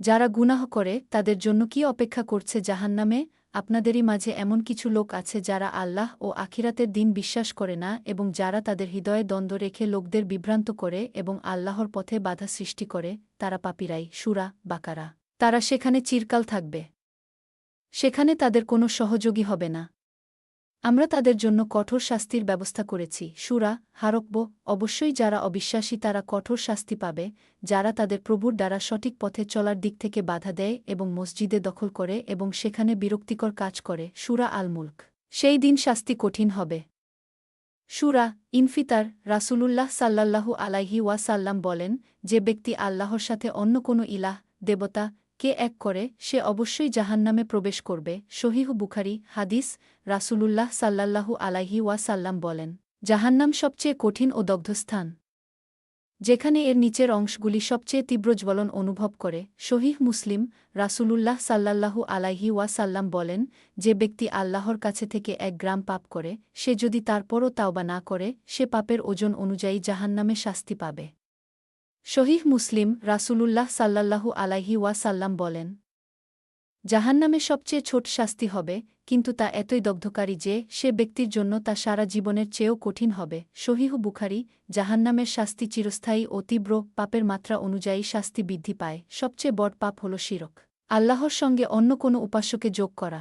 যারা গুনাহ করে, তাদের জন্য কি অপেক্ষা করছে জাহান্নামে? আপনাদেরই মাঝে এমন কিছু লোক আছে যারা আল্লাহ ও আখিরাতের দিন বিশ্বাস করে না এবং যারা তাদের হৃদয়ে দ্বন্দ্ব রেখে লোকদের বিভ্রান্ত করে এবং আল্লাহর পথে বাধা সৃষ্টি করে, তারা পাপিরাই। সুরা বাকারা। তারা সেখানে চিরকাল থাকবে। সেখানে তাদের কোনো সহযোগী হবে না। আমরা তাদের জন্য কঠোর শাস্তির ব্যবস্থা করেছি। সুরা হারকব, অবশ্যই যারা অবিশ্বাসী তারা কঠোর শাস্তি পাবে, যারা তাদের প্রভুর দ্বারা সঠিক পথে চলার দিক থেকে বাধা দেয় এবং মসজিদে দখল করে এবং সেখানে বিরক্তিকর কাজ করে, সুরা আল মুল্ক সেই দিন শাস্তি কঠিন হবে। সুরা ইনফিতার রাসূলুল্লাহ সাল্লাল্লাহু আলাইহি ওয়াসাল্লাম বলেন, যে ব্যক্তি আল্লাহর সাথে অন্য কোনো ইলাহ, দেবতা কে এক করে, সে অবশ্যই জাহান্নামে প্রবেশ করবে শহীহু বুখারি, হাদিস, রাসূলুল্লাহ সাল্লাল্লাহু আলাইহি ওয়াসাল্লাম বলেন। জাহান্নাম সবচেয়ে কঠিন ও দগ্ধস্থান। যেখানে এর নিচের অংশগুলি সবচেয়ে তীব্র জ্বলন অনুভব করে শহীহ মুসলিম, রাসূলুল্লাহ সাল্লাল্লাহু আলাইহি ওয়াসাল্লাম বলেন, যে ব্যক্তি আল্লাহর কাছে থেকে এক গ্রাম পাপ করে, সে যদি তারপরও তাওবা না করে, সে পাপের ওজন অনুযায়ী জাহান্নামে শাস্তি পাবে। শহীহ মুসলিম রাসূলুল্লাহ সাল্লাল্লাহু আলাইহি ওয়াসাল্লাম বলেন, জাহান্নামে সবচেয়ে ছোট শাস্তি হবে, কিন্তু তা এতই দগ্ধকারী যে সে ব্যক্তির জন্য তা সারা জীবনের চেয়েও কঠিন হবে। শহীহ বুখারি, জাহান্নামের শাস্তি চিরস্থায়ী ও তীব্র, পাপের মাত্রা অনুযায়ী শাস্তি বৃদ্ধি পায়। সবচেয়ে বড় পাপ হল শিরক। আল্লাহর সঙ্গে অন্য কোনো উপাস্যকে যোগ করা।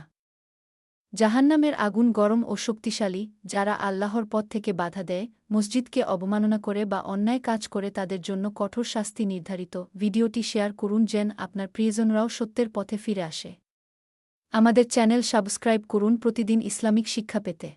জাহান্নামের আগুন গরম ও শক্তিশালী, যারা আল্লাহর পথ থেকে বাধা দেয়, মসজিদকে অবমাননা করে বা অন্যায় কাজ করে তাদের জন্য কঠোর শাস্তি নির্ধারিত। ভিডিওটি শেয়ার করুন যেন আপনার প্রিয়জনরাও সত্যের পথে ফিরে আসে। আমাদের চ্যানেল সাবস্ক্রাইব করুন প্রতিদিন ইসলামিক শিক্ষা পেতে।